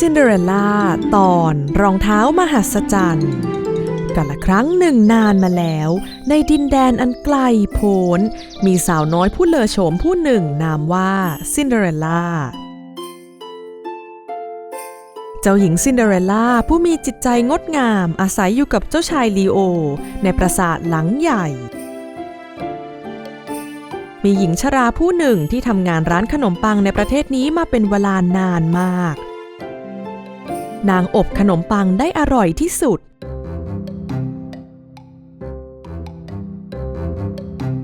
ซินเดอเรลล่าตอนรองเท้ามหัศจรรย์กาละครั้งหนึ่งนานมาแล้ว ในดินแดนอันไกลโพ้น มีสาวน้อยผู้เลอโฉมผู้หนึ่งนามว่าซินเดอเรลล่า เจ้าหญิงซินเดอเรลล่าผู้มีจิตใจงดงามอาศัยอยู่กับเจ้าชายลีโอ ในปราสาทหลังใหญ่ มีหญิงชราผู้หนึ่งที่ทำงานร้านขนมปังในประเทศนี้มาเป็นเวลานานมาก นางอบขนมปังได้อร่อยที่สุด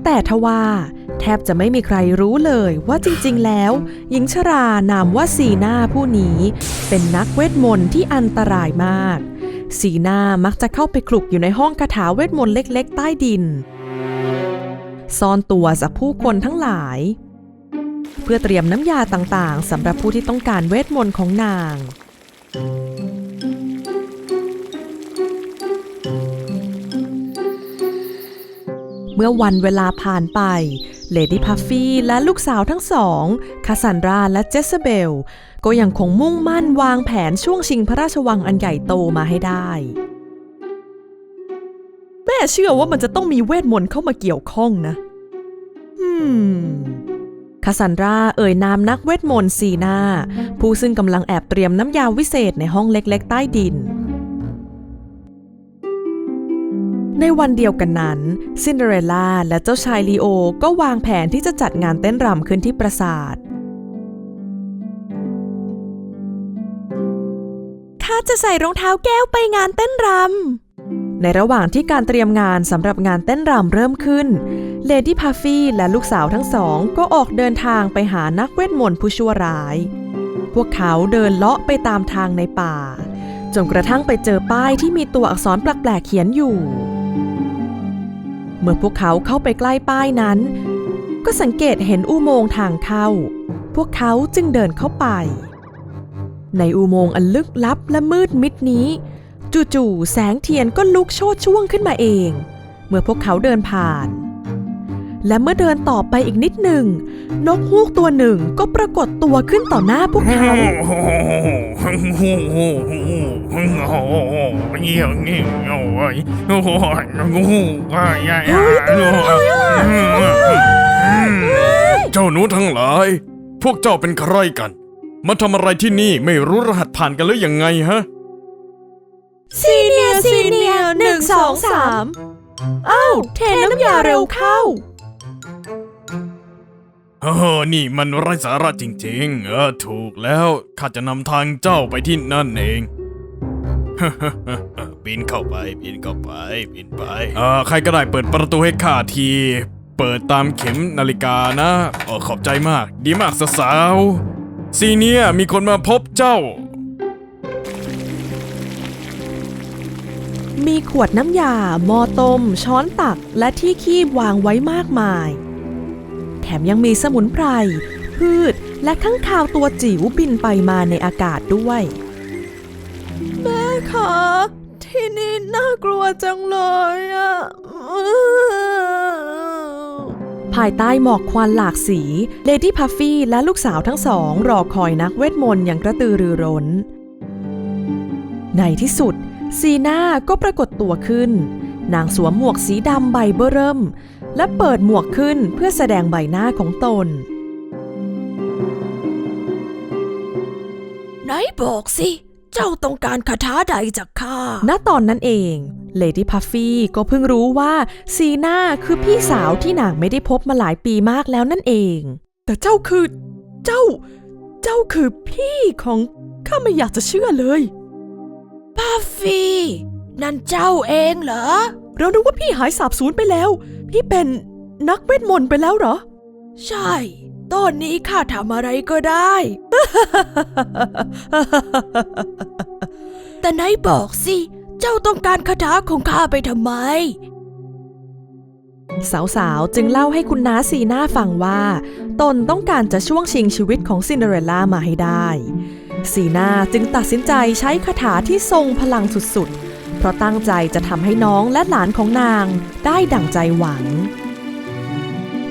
แต่ทว่า แทบจะไม่มีใครรู้เลยว่าจริงๆ แล้ว หญิงชรานามว่าสีหน้าผู้นี้ เป็นนักเวทมนต์ที่อันตรายมากสีหน้ามักจะเข้าไปคลุกอยู่ในห้องคาถาเวทมนต์เล็ก ๆ ใต้ดิน ซ่อนตัวจากผู้คนทั้งหลายเพื่อเตรียมน้ำยาต่างๆสำหรับผู้ที่ต้องการเวทมนต์ของนาง เมื่อวันเวลาผ่านไป เลดี้พัฟฟี่และลูกสาวทั้งสองคาซันราและเจสเบล ก็ยังคงมุ่งมั่นวางแผนช่วงชิงพระราชวังอันใหญ่โตมาให้ได้ แม่เชื่อว่ามันจะต้องมีเวทมนต์เข้ามาเกี่ยวข้องนะอืมคาซันราเอ่ยนามนักเวทมนต์ซีนาผู้ซึ่งกำลังแอบเตรียมน้ำยาวิเศษในห้องเล็ก ๆ ใต้ดิน ในวันเดียวกันนั้นซินเดอเรลล่าและเจ้าชายลีโอก็วางแผนที่จะจัดงานเต้นรำขึ้นที่ปราสาทข้าจะใส่รองเท้าแก้วไปงานเต้นรำในระหว่างที่การเตรียมงานสำหรับงานเต้นรำเริ่มขึ้นเลดี้พาฟี่และลูกสาวทั้งสองก็ออกเดินทางไปหานักเวทมนต์ผู้ชั่วร้าย พวกเขาเดินเลาะไปตามทางในป่าจนกระทั่งไปเจอป้ายที่มีตัวอักษรแปลกๆเขียนอยู่ เมื่อพวกเขาเข้าไปใกล้ป้ายนั้น ก็สังเกตเห็นอุโมงค์ทางเข้า พวกเขาจึงเดินเข้าไป ในอุโมงค์อันลึกลับและมืดมิดนี้ จู่ๆแสงเทียนก็ลุกโชดช่วงขึ้นมาเอง เมื่อพวกเขาเดินผ่าน และเมื่อเดินต่อไปอีกนิดหนึ่ง นกฮูกตัวหนึ่งก็ปรากฏตัวขึ้นต่อหน้าพวกเขาเจ้าหนูทั้งหลาย พวกเจ้าเป็นใครกัน มาทำอะไรที่นี่ไม่รู้รหัสผ่านกันหรือยังไงฮะซีเนียซีเนียหนึ่งสองสามเอ้าเทน้ำยาเร็วเข้า เออนี่มันไร้สาระจริง ๆ เออ ถูกแล้วข้าจะนำทางเจ้าไปที่นั่นเองปีนเข้าไปปีนเข้าไปปีนไปเออใครก็ได้เปิดประตูให้ข้าที เปิดตามเข็มนาฬิกานะเออขอบใจมาก ดีมากสาวซีเนียมีคนมาพบเจ้า มีขวดน้ำยาหม้อต้ม ช้อนตักและที่คีบวางไว้มากมาย แถมยังมีสมุนไพร พืช และข้างคาวตัวจิ๋วบินไปมาในอากาศด้วย แม่คะที่นี่น่ากลัวจังเลยอะภายใต้หมอกควันหลากสี เลดี้พัฟฟี่และลูกสาวทั้งสอง รอคอยนักเวทมนต์อย่างกระตือรือร้น ในที่สุด ซีน่าก็ปรากฏตัวขึ้น นางสวมหมวกสีดำใบเบ้อเริ่ม และเปิดหมวกขึ้นเพื่อแสดงใบหน้าของตน ไหนบอกสิ เจ้าต้องการคาถาใดจากข้า ณ ตอนนั้นเองเลดี้พัฟฟี่ก็เพิ่งรู้ว่าซีน่าคือพี่สาวที่นางไม่ได้พบมาหลายปีมากแล้วนั่นเอง แต่เจ้าคือเจ้า เจ้าคือพี่ของข้าไม่อยากจะเชื่อเลยพัฟฟี่นั่นเจ้าเองเหรอ เรานึกว่าพี่หายสาบสูญไปแล้ว พี่เป็นนักเวทมนต์ไปแล้วเหรอ ใช่ ตอนนี้ข้าทำอะไรก็ได้ แต่ไหนบอกสิ เจ้าต้องการคาถาของข้าไปทำไม สาวๆ จึงเล่าให้คุณน้าซีน่าฟังว่า ตนต้องการจะช่วงชิงชีวิตของซินเดอเรลล่ามาให้ได้ ซีน่าจึงตัดสินใจใช้คาถาที่ทรงพลังสุดๆ เพราะตั้งใจจะทำให้น้องและหลานของนางได้ดั่งใจหวัง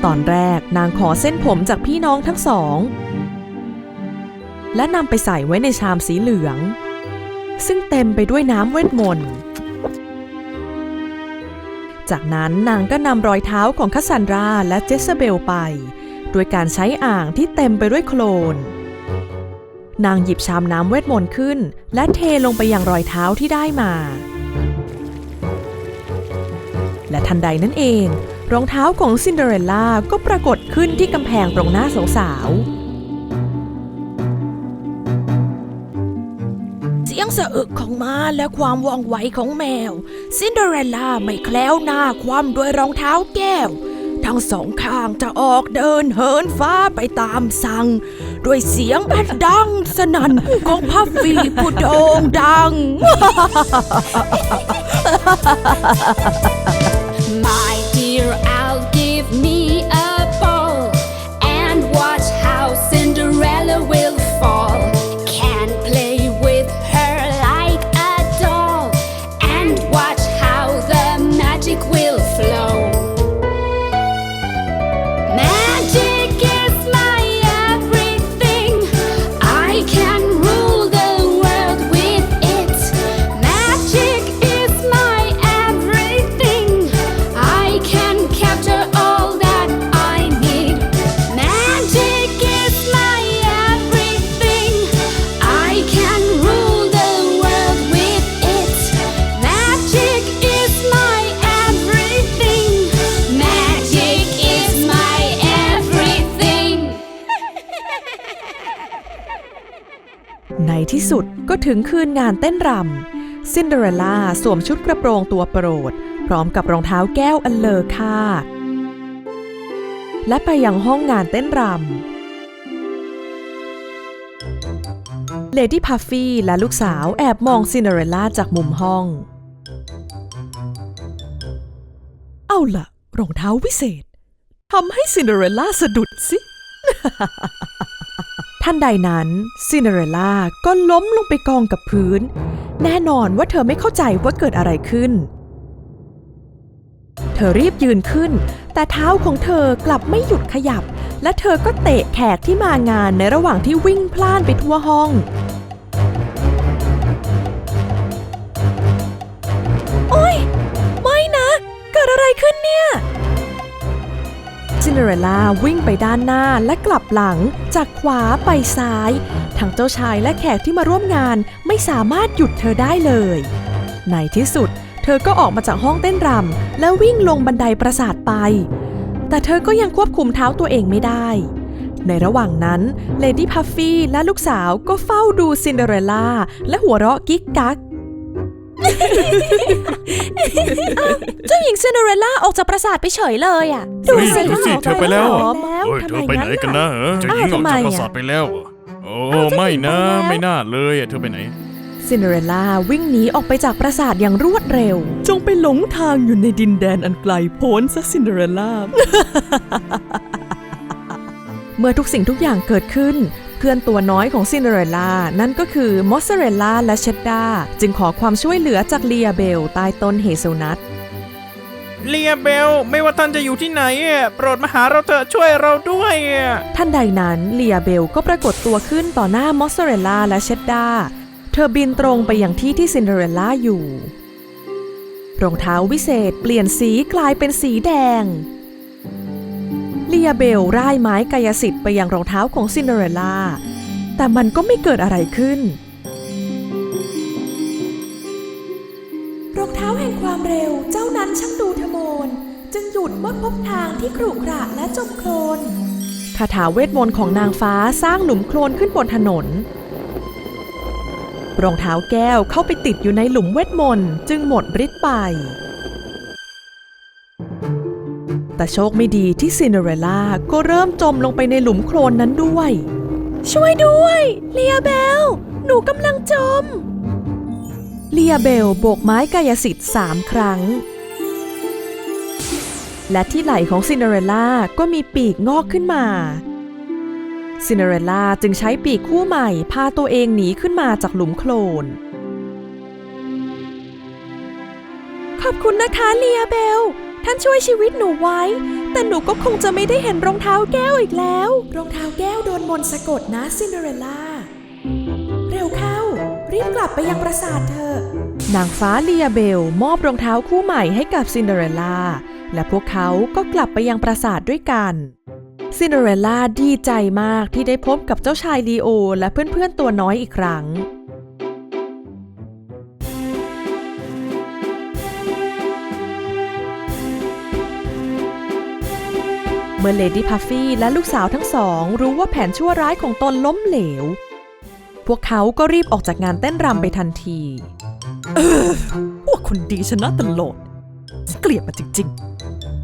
ตอนแรกนางขอเส้นผมจากพี่น้องทั้งสอง และนำไปใส่ไว้ในชามสีเหลือง ซึ่งเต็มไปด้วยน้ำเวทมนต์จากนั้นนางก็นำรอยเท้าของคัสซันราและเจสเบลไป โดยการใช้อ่างที่เต็มไปด้วยโคลน นางหยิบชามน้ำเวทมนต์ขึ้น และเทลงไปยังรอยเท้าที่ได้มา และทันใดนั้นเอง รองเท้าของซินเดอเรลล่าก็ปรากฏขึ้นที่กำแพงตรงหน้าสาวๆเสียงสะอึกของม้าและความว่องไวของแมว ซินเดอเรลล่าไม่แคล้วหน้าคว่ำด้วยรองเท้าแก้ว ทั้งสองข้างจะออกเดินเหินฟ้าไปตามสั่ง ด้วยเสียงอันดังสนั่นของพัฟฟี่ผู้โด่งดัง if ที่สุดก็ถึงคืนงานเต้นรำซินเดอเรลล่าสวมชุดกระโปรงตัวโปรด พร้อมกับรองเท้าแก้วอันเลอค่า และไปยังห้องงานเต้นรำเลดี้พัฟฟี่และลูกสาวแอบมองซินเดอเรลล่าจากมุมห้อง เอาล่ะ รองเท้าวิเศษทำให้ซินเดอเรลล่าสะดุดสิ ท่านใดนั้นซินเดอเรลล่าก็ล้มลงไปกองกับพื้น แน่นอนว่าเธอไม่เข้าใจว่าเกิดอะไรขึ้น เธอรีบยืนขึ้น แต่เท้าของเธอกลับไม่หยุดขยับ และเธอก็เตะแขกที่มางานในระหว่างที่วิ่งพล่านไปทั่วห้อง โอ๊ยไม่นะ เกิดอะไรขึ้นเนี่ย นเดอเรลล่าวิ่งไปด้านหน้าและกลับหลัง จากขวาไปซ้าย ทั้งเจ้าชายและแขกที่มาร่วมงานไม่สามารถหยุดเธอได้เลย ในที่สุด เธอก็ออกมาจากห้องเต้นรำและวิ่งลงบันไดปราสาทไป แต่เธอก็ยังควบคุมเท้าตัวเองไม่ได้ ในระหว่างนั้นเลดี้พัฟฟี่และลูกสาวก็เฝ้าดูซินเดอเรลล่าและหัวเราะกิ๊กกัก เจ้าหญิงซินเดอเรลล่าออกจากปราสาทไปเฉยเลยอะเฮ้ยดูสิเธอไปแล้วเหรอเฮ้ยเธอไปไหนกันนะเหรอเจะหญิงออกทำไมจากอะปราสาทไปแล้วเหรอโอ้อ้าวเจ้าหญิงไม่นะไปแล้วไม่น่าเลยอะเธอไปไหน ซินเดอเรลล่าวิ่งหนีออกไปจากปราสาทอย่างรวดเร็ว จงไปหลงทางอยู่ในดินแดนอันไกลโพ้นซะซินเดอเรลล่า เมื่อทุกสิ่งทุกอย่างเกิดขึ้นเพื่อนตัวน้อยของซินเดอเรลล่านั่นก็คือมอสซาเรลล่าและเชดดาจึงขอความช่วยเหลือจากเลียเบลใต้ต้นเฮเซลนัทเลียเบล ไม่ว่าท่านจะอยู่ที่ไหนอะโปรดมาหาเราเถอะช่วยเราด้วยอะท่านใดนั้นเลียเบลก็ปรากฏตัวขึ้นต่อหน้ามอสซาเรลล่าและเชดดาเธอบินตรงไปยังที่ที่ซินเดอเรลล่าอยู่ รองเท้าวิเศษเปลี่ยนสีกลายเป็นสีแดง เลียเบลร่ายไม้กายสิทธิ์ไปยังรองเท้าของซินเดอเรลล่า แต่มันก็ไม่เกิดอะไรขึ้น รองเท้าแห่งความเร็วเจ้านั้นช่างดูทะโมน จึงหยุดเมื่อพบทางที่ขรุขระและจมโคลนคาถาเวทมนต์ของนางฟ้าสร้างหลุมโคลนขึ้นบนถนน รองเท้าแก้วเข้าไปติดอยู่ในหลุมเวทมนต์จึงหมดฤทธิ์ไป แต่โชคไม่ดีที่ซินเดอเรลล่าก็เริ่มจมลงไปในหลุมโคลนนั้นด้วย ช่วยด้วยเลียเบล หนูกำลังจม เลียเบลโบกไม้กายสิทธิ์สามครั้ง และที่ไหล่ของซินเดอเรลล่าก็มีปีกงอกขึ้นมาซินเดอเรลล่าจึงใช้ปีกคู่ใหม่ พาตัวเองหนีขึ้นมาจากหลุมโคลน ขอบคุณนะคะเลียเบล ท่านช่วยชีวิตหนูไว้ แต่หนูก็คงจะไม่ได้เห็นรองเท้าแก้วอีกแล้ว รองเท้าแก้วโดนมนต์สะกดนะซินเดอเรลล่า เร็วเข้า รีบกลับไปยังปราสาทเถอะ นางฟ้าเลียเบลมอบรองเท้าคู่ใหม่ให้กับซินเดอเรลล่า และพวกเขาก็กลับไปยังปราสาทด้วยกันซินเดอเรลล่าดีใจมากที่ได้พบกับเจ้าชายลีโอ และเพื่อนๆตัวน้อยอีกครั้ง เมื่อเลดี้พัฟฟี่และลูกสาวทั้งสอง รู้ว่าแผนชั่วร้ายของตนล้มเหลว พวกเขาก็รีบออกจากงานเต้นรำไปทันทีเออพวกคนดีชนะตลอดเกลียดมันจริง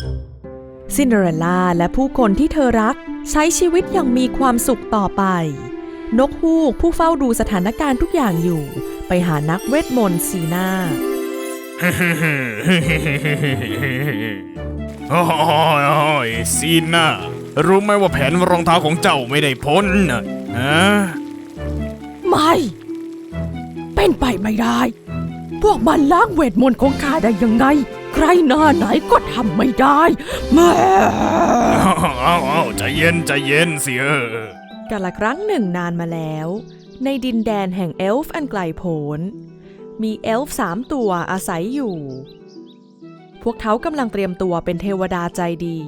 ๆ ซินเดอเรลล่าและผู้คนที่เธอรัก ใช้ชีวิตอย่างมีความสุขต่อไป นกฮูกผู้เฝ้าดูสถานการณ์ทุกอย่างอยู่ ไปหานักเวทมนต์ซีน่า โอ้ยซีน่ารู้ไหมว่าแผนรองเท้าของเจ้าไม่ได้พ้นนะฮะไม่ เป็นไปไม่ได้ พวกมันล้างเวทมนต์ของข้าได้ยังไง ใครหน้าไหนก็ทำไม่ได้แม่เอาเอาใจเย็นใจเย็นสิเออกาละครั้งหนึ่งนานมาแล้ว ในดินแดนแห่งเอลฟ์อันไกลโพ้น มีเอลฟ์สามตัวอาศัยอยู่ พวกเขากำลังเตรียมตัวเป็นเทวดาใจดี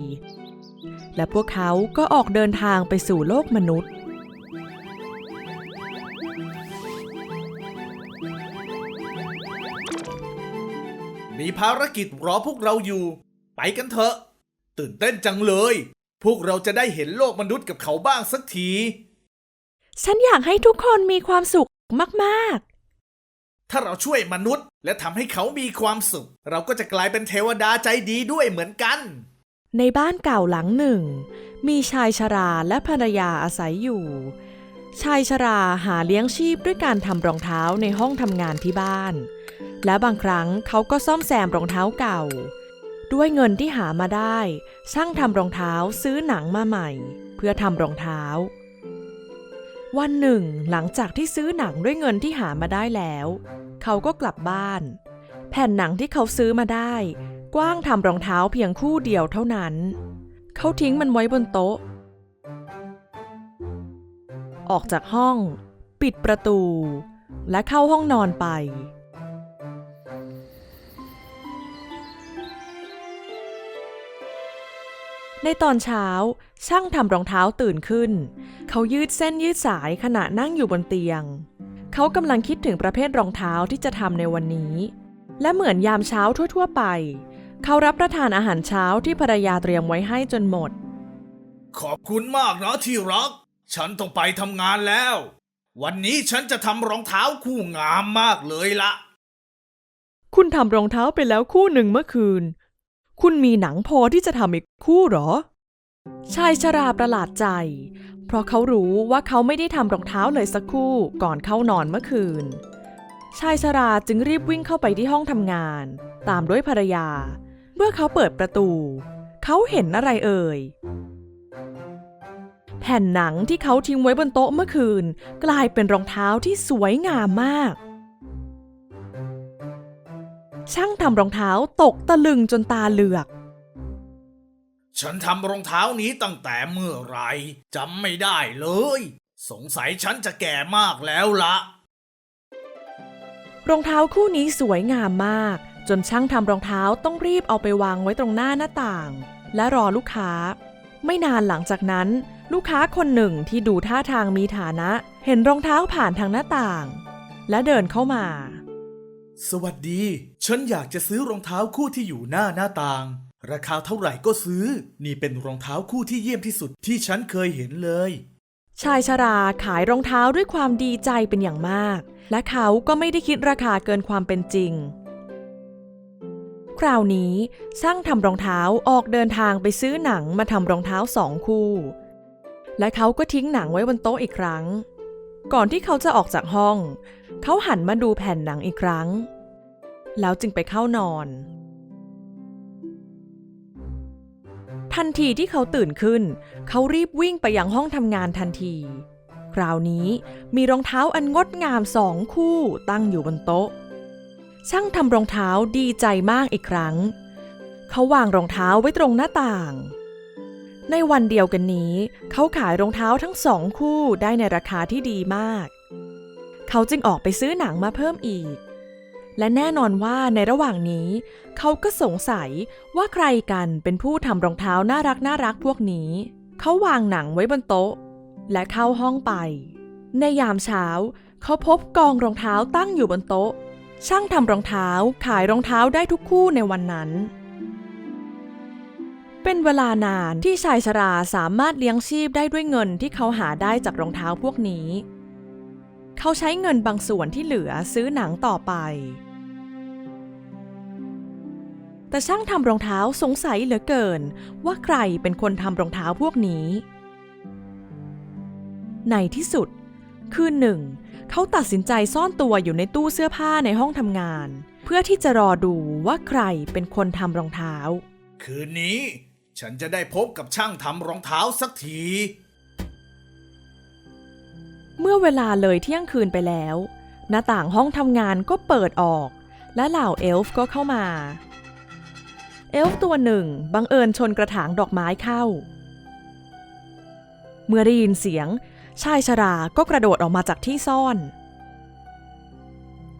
และพวกเขาก็ออกเดินทางไปสู่โลกมนุษย์ มีภารกิจรอพวกเราอยู่ ไปกันเถอะ ตื่นเต้นจังเลย พวกเราจะได้เห็นโลกมนุษย์กับเขาบ้างสักที ฉันอยากให้ทุกคนมีความสุขมาก ถ้าเราช่วยมนุษย์ และทำให้เขามีความสุข เราก็จะกลายเป็นเทวดาใจดีด้วยเหมือนกัน ในบ้านเก่าหลังหนึ่ง มีชายชราและภรรยาอาศัยอยู่ ชายชราหาเลี้ยงชีพด้วยการทำรองเท้าในห้องทำงานที่บ้าน และบางครั้งเขาก็ซ่อมแซมรองเท้าเก่า ด้วยเงินที่หามาได้ ช่างทำรองเท้าซื้อหนังมาใหม่ เพื่อทำรองเท้า วันหนึ่งหลังจากที่ซื้อหนังด้วยเงินที่หามาได้แล้ว เขาก็กลับบ้าน แผ่นหนังที่เขาซื้อมาได้ กว้างทำรองเท้าเพียงคู่เดียวเท่านั้น เขาทิ้งมันไว้บนโต๊ะ ออกจากห้อง ปิดประตู และเข้าห้องนอนไป ในตอนเช้า ช่างทำรองเท้าตื่นขึ้น เขายืดเส้นยืดสายขณะนั่งอยู่บนเตียง เขากำลังคิดถึงประเภทรองเท้าที่จะทำในวันนี้ และเหมือนยามเช้าทั่ว ๆ ไป เขารับประทานอาหารเช้าที่ภรรยาเตรียมไว้ให้จนหมด ขอบคุณมากนะที่รัก ฉันต้องไปทำงานแล้ว วันนี้ฉันจะทำรองเท้าคู่งามมากเลยละ คุณทำรองเท้าไปแล้วคู่หนึ่งเมื่อคืน คุณมีหนังพอที่จะทำอีกคู่เหรอ ชายชราประหลาดใจ เพราะเขารู้ว่าเขาไม่ได้ทำรองเท้าเลยสักคู่ก่อนเข้านอนเมื่อคืน ชายชราจึงรีบวิ่งเข้าไปที่ห้องทำงาน ตามด้วยภรรยา เมื่อเขาเปิดประตู เขาเห็นอะไรเอ่ย แผ่นหนังที่เขาทิ้งไว้บนโต๊ะเมื่อคืน กลายเป็นรองเท้าที่สวยงามมาก ช่างทำรองเท้าตกตะลึงจนตาเหลือก ฉันทำรองเท้านี้ตั้งแต่เมื่อไหรจำไม่ได้เลย สงสัยฉันจะแก่มากแล้วละรองเท้าคู่นี้สวยงามมาก จนช่างทำรองเท้าต้องรีบเอาไปวางไว้ตรงหน้าหน้าต่าง และรอลูกค้า ไม่นานหลังจากนั้น ลูกค้าคนหนึ่งที่ดูท่าทางมีฐานะ เห็นรองเท้าผ่านทางหน้าต่าง และเดินเข้ามา สวัสดี ฉันอยากจะซื้อรองเท้าคู่ที่อยู่หน้าหน้าต่าง ราคาเท่าไหร่ก็ซื้อ นี่เป็นรองเท้าคู่ที่เยี่ยมที่สุดที่ฉันเคยเห็นเลย ชายชราขายรองเท้าด้วยความดีใจเป็นอย่างมาก และเขาก็ไม่ได้คิดราคาเกินความเป็นจริง คราวนี้ช่างทำรองเท้าออกเดินทางไปซื้อหนังมาทำรองเท้าสองคู่ และเขาก็ทิ้งหนังไว้บนโต๊ะอีกครั้ง ก่อนที่เขาจะออกจากห้อง เขาหันมาดูแผ่นหนังอีกครั้ง แล้วจึงไปเข้านอน ทันทีที่เขาตื่นขึ้น เขารีบวิ่งไปยังห้องทำงานทันที คราวนี้มีรองเท้าอันงดงามสองคู่ตั้งอยู่บนโต๊ะ ช่างทำรองเท้าดีใจมากอีกครั้ง เขาวางรองเท้าไว้ตรงหน้าต่าง ในวันเดียวกันนี้ เขาขายรองเท้าทั้งสองคู่ได้ในราคาที่ดีมาก เขาจึงออกไปซื้อหนังมาเพิ่มอีก และแน่นอนว่าในระหว่างนี้ เขาก็สงสัยว่าใครกันเป็นผู้ทำรองเท้าน่ารักน่ารักพวกนี้ เขาวางหนังไว้บนโต๊ะ และเข้าห้องไป ในยามเช้า เขาพบกองรองเท้าตั้งอยู่บนโต๊ะ ช่างทำรองเท้าขายรองเท้าได้ทุกคู่ในวันนั้น เป็นเวลานานที่ชายชราสามารถเลี้ยงชีพได้ด้วยเงินที่เขาหาได้จากรองเท้าพวกนี้ เขาใช้เงินบางส่วนที่เหลือซื้อหนังต่อไป แต่ช่างทำรองเท้าสงสัยเหลือเกิน ว่าใครเป็นคนทำรองเท้าพวกนี้ ในที่สุด คืนหนึ่ง เขาตัดสินใจซ่อนตัวอยู่ในตู้เสื้อผ้าในห้องทำงาน เพื่อที่จะรอดูว่าใครเป็นคนทำรองเท้า คืนนี้ ฉันจะได้พบกับช่างทำรองเท้าสักที เมื่อเวลาเลยเที่ยงคืนไปแล้ว หน้าต่างห้องทำงานก็เปิดออก และเหล่าเอลฟ์ก็เข้ามา เอลฟ์ตัวหนึ่งบังเอิญชนกระถางดอกไม้เข้า เมื่อได้ยินเสียง ชายชราก็กระโดดออกมาจากที่ซ่อน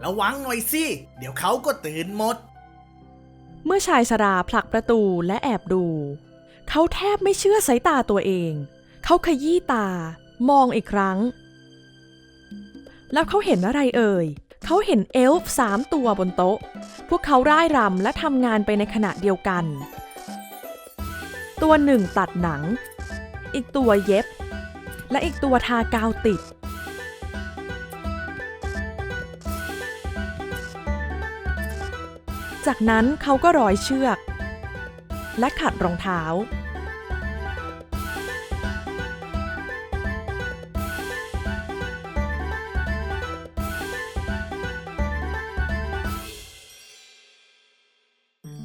ระวังหน่อยสิ เดี๋ยวเขาก็ตื่นหมด เมื่อชายชราผลักประตูและแอบดู เขาแทบไม่เชื่อสายตาตัวเอง เขาขยี้ตามองอีกครั้ง แล้วเขาเห็นอะไรเอ่ย เขาเห็นเอลฟ์สามตัวบนโต๊ะ พวกเขาร่ายรำและทำงานไปในขณะเดียวกัน ตัวหนึ่งตัดหนัง อีกตัวเย็บ และอีกตัวทากาวติด จากนั้นเขาก็ร้อยเชือก และขัดรองเท้า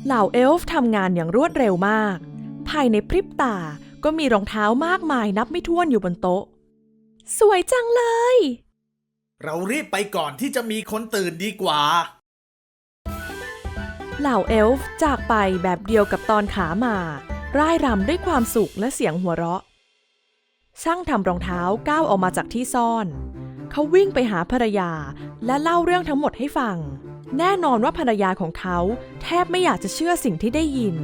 เหล่าเอลฟ์ทำงานอย่างรวดเร็วมาก ภายในพริบตาก็มีรองเท้ามากมายนับไม่ถ้วนอยู่บนโต๊ะ สวยจังเลย เรารีบไปก่อนที่จะมีคนตื่นดีกว่า เหล่าเอลฟ์จากไปแบบเดียวกับตอนขามาร่ายรำด้วยความสุขและเสียงหัวเราะ ช่างทำรองเท้าก้าวออกมาจากที่ซ่อน เขาวิ่งไปหาภรรยาและเล่าเรื่องทั้งหมดให้ฟัง แน่นอนว่าภรรยาของเขาแทบไม่อยากจะเชื่อสิ่งที่ได้ยิน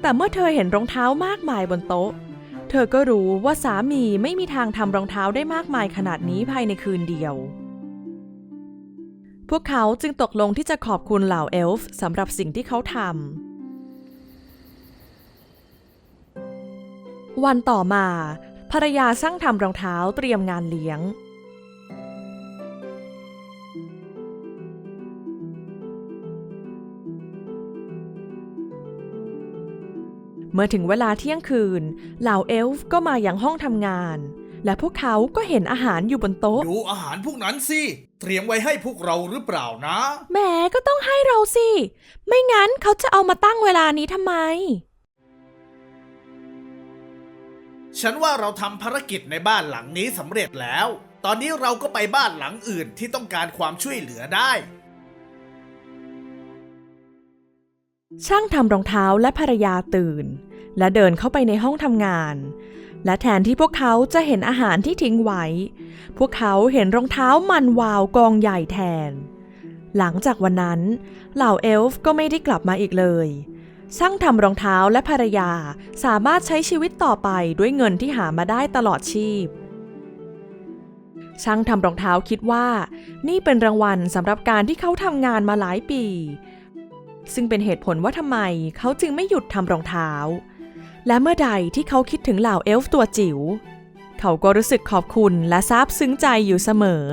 แต่เมื่อเธอเห็นรองเท้ามากมายบนโต๊ะ เธอก็รู้ว่าสามีไม่มีทางทำรองเท้าได้มากมายขนาดนี้ภายในคืนเดียว พวกเขาจึงตกลงที่จะขอบคุณเหล่าเอลฟ์สำหรับสิ่งที่เขาทำ วันต่อมา ภรรยาช่างทำรองเท้าเตรียมงานเลี้ยง เมื่อถึงเวลาเที่ยงคืน เหล่าเอลฟ์ก็มาอย่างห้องทำงาน และพวกเขาก็เห็นอาหารอยู่บนโต๊ะ ดูอาหารพวกนั้นสิ เตรียมไว้ให้พวกเราหรือเปล่านะ แหมก็ต้องให้เราสิ ไม่งั้นเขาจะเอามาตั้งเวลานี้ทำไม ฉันว่าเราทำภารกิจในบ้านหลังนี้สำเร็จแล้ว ตอนนี้เราก็ไปบ้านหลังอื่นที่ต้องการความช่วยเหลือได้ ช่างทำรองเท้าและภรรยาตื่น และเดินเข้าไปในห้องทำงาน และแทนที่พวกเขาจะเห็นอาหารที่ทิ้งไว้ พวกเขาเห็นรองเท้ามันวาวกองใหญ่แทน หลังจากวันนั้น เหล่าเอลฟ์ก็ไม่ได้กลับมาอีกเลย ช่างทำรองเท้าและภรรยาสามารถใช้ชีวิตต่อไปด้วยเงินที่หามาได้ตลอดชีพช่างทำรองเท้าคิดว่า นี่เป็นรางวัลสำหรับการที่เขาทำงานมาหลายปี ซึ่งเป็นเหตุผลว่าทำไมเขาจึงไม่หยุดทำรองเท้า และเมื่อใดที่เขาคิดถึงเหล่าเอลฟ์ตัวจิ๋ว เขาก็รู้สึกขอบคุณและซาบซึ้งใจอยู่เสมอ